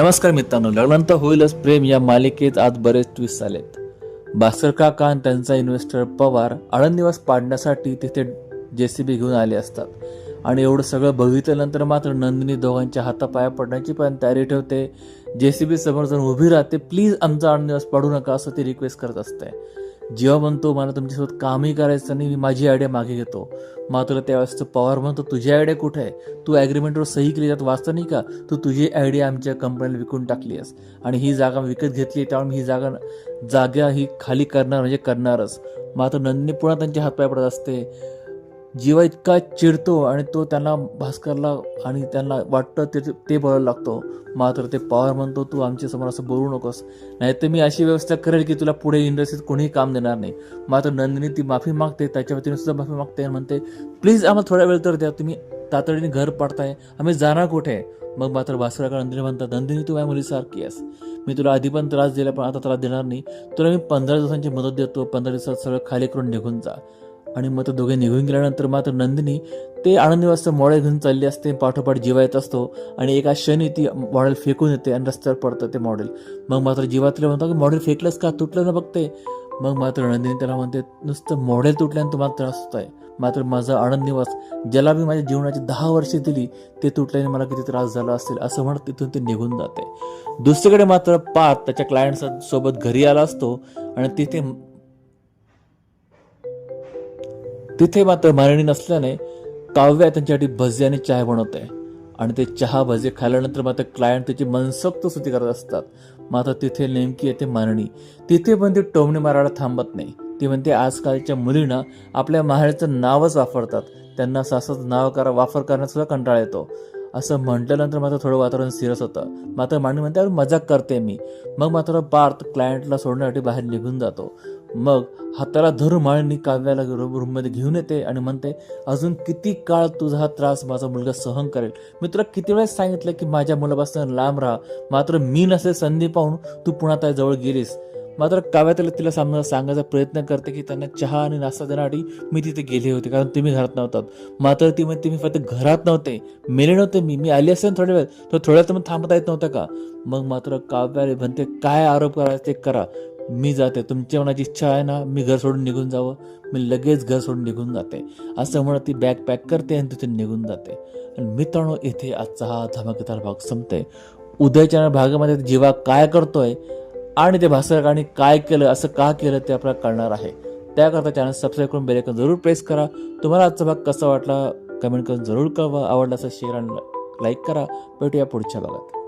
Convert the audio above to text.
नमस्कार मित्रांनो लग्नानंतर होईलच प्रेम या मालिकेत आज बरेच ट्विस्ट आलेत. भास्कर काका आणि त्यांचा इन्व्हेस्टर पवार आळंदनिवास पाडण्यासाठी तिथे जेसीबी घेऊन आले असतात. आणि एवढं सगळं बघितल्यानंतर मात्र नंदिनी दोघांच्या हातापाया पडण्याची पण तयारी ठेवते. जेसीबी समोर जाऊन उभी राहते. प्लीज आमचा आनंद पाडू नका असं ती रिक्वेस्ट करत असते. जेव्हा म्हणतो मला तुमच्यासोबत कामही करायचं नाही मी माझी आयडिया मागे घेतो. मात्र त्यावेळेस पवार म्हणतो तुझी आयडिया कुठे आहे? तू ॲग्रीमेंटवर सही केली जात वाचतं नाही का? तू तुझी आयडिया आमच्या कंपनीला विकून टाकली आहेस. आणि ही जागा विकत घेतली त्यामुळे ही जागा जागा ही खाली करणार म्हणजे करणारच. मात्र नंदिनी पुन्हा त्यांच्या हातपाय पडत असते. जीवा इतका चिडतो आणि तो त्यांना भास्करला आणि त्यांना वाटतं ते ते बोलायला लागतो. मात्र ते पवार म्हणतो तू आमच्यासमोर असं बोलू नकोस. नाही तर मी अशी व्यवस्था करेल की तुला पुढे इंडस्ट्रीत कोणीही काम देणार नाही. मात्र नंदिनी ती माफी मागते त्याच्या वतीने सुद्धा माफी मागते आणि म्हणते प्लीज आम्हाला थोडा वेळ तर द्या तुम्ही तातडीने घर पाडताय. आम्ही जाणार कुठे? मग मात्र भास्कराकडे नंदिनी म्हणतात नंदिनी तू माझ्या मुलीसारखी आहेस. मी तुला आधी पण त्रास दिला पण आता त्रास देणार नाही. तुला मी पंधरा दिवसांची मदत देतो. पंधरा दिवसात सगळं खाली करून निघून जा. आणि मग ते दोघे निघून गेल्यानंतर मात्र नंदिनी ते आनंद निवासचं मॉडेल घेऊन चालली असते पाठोपाठ जीवा येत असतो आणि एका क्षणी ती मॉडेल फेकून येते आणि रस्त्यावर पडतं ते मॉडेल मग मात्र जीवा तिला म्हणतो की मॉडेल फेकलंच का? तुटलं ना बघते. मग मात्र नंदिनी त्याला म्हणते नुसतं मॉडेल तुटल्यानं तुम्हाला त्रास होत आहे मात्र माझा आनंद निवास ज्याला मी माझ्या जीवनाची दहा वर्षे दिली ते तुटल्याने मला किती त्रास झाला असेल? असं म्हणत तिथून ते निघून जाते. दुसरीकडे मात्र पार्थ त्याच्या क्लायंट सोबत घरी आला असतो आणि तिथे तिथे मात्र मारणी नसल्याने काव्या त्यांच्यासाठी भजी आणि चहा बनवते. आणि ते चहा भजी खाल्ल्यानंतर मात्र क्लायंट त्याची मनसोक्त स्तुती करत असतात. मात्र तिथे नेमकी येते मारणी तिथे पण ती टोमणे मारायला थांबत नाही. ती म्हणते आजकालच्या मुलींना आपल्या माहेरचं नावच वापरतात. त्यांना सासाचं नाव करा वापर करण्यात कंटाळा येतो. असं म्हटल्यानंतर मात्र थोडं वातावरण सिरियस होतं. मात्र मांडणी म्हणते मजाक करते मी. मग मात्र पार्थ क्लायंटला सोडण्यासाठी बाहेर निघून जातो. मग हाताला धरून माळणी काव्याला रूममध्ये घेऊन येते आणि म्हणते अजून किती काळ तुझा हा त्रास माझा मुलगा सहन करेल? मी तुला किती वेळेस सांगितलं की माझ्या मुलापासून लांब राहा? मात्र मी नसे संधी पाहून तू पुन्हा त्याजवळ गेलीस. मात्र काव्या तिला तिला सामना सांगायचा प्रयत्न करते की त्यांना चहा आणि नाश्ता देण्यासाठी मी तिथे गेले होते कारण तुम्ही घरात नव्हतात. मात्र ती म्हणते मी फक्त घरात नव्हते मेले नव्हते मी. मी आले असेल थोड्या वेळ तर थोड्या तर मग थांबता येत नव्हतं का? मग मात्र काव्या म्हणते काय आरोप करायचे ते करा. मी जाते. तुमच्या मनाची इच्छा आहे ना मी घर सोडून निघून जावं. मी लगेच घर सोडून निघून जाते. असं म्हणत ती बॅग पॅक करते आणि तिथे निघून जाते. आणि मित्रांनो इथे आजचा हा धमाकेदार भाग संपते उद्याच्या भागामध्ये जीवा काय करतोय आणि ते भास्करकाने काय केलं असं का केलं ते आपल्याला कळणार आहे. त्याकरता चॅनल सबस्क्राईब करून बेलेकन जरूर प्रेस करा. तुम्हाला आजचा भाग कसा वाटला कमेंट करून जरूर कळवा. आवडला असं शेअर आणि लाईक करा. भेटूया पुढच्या भागात.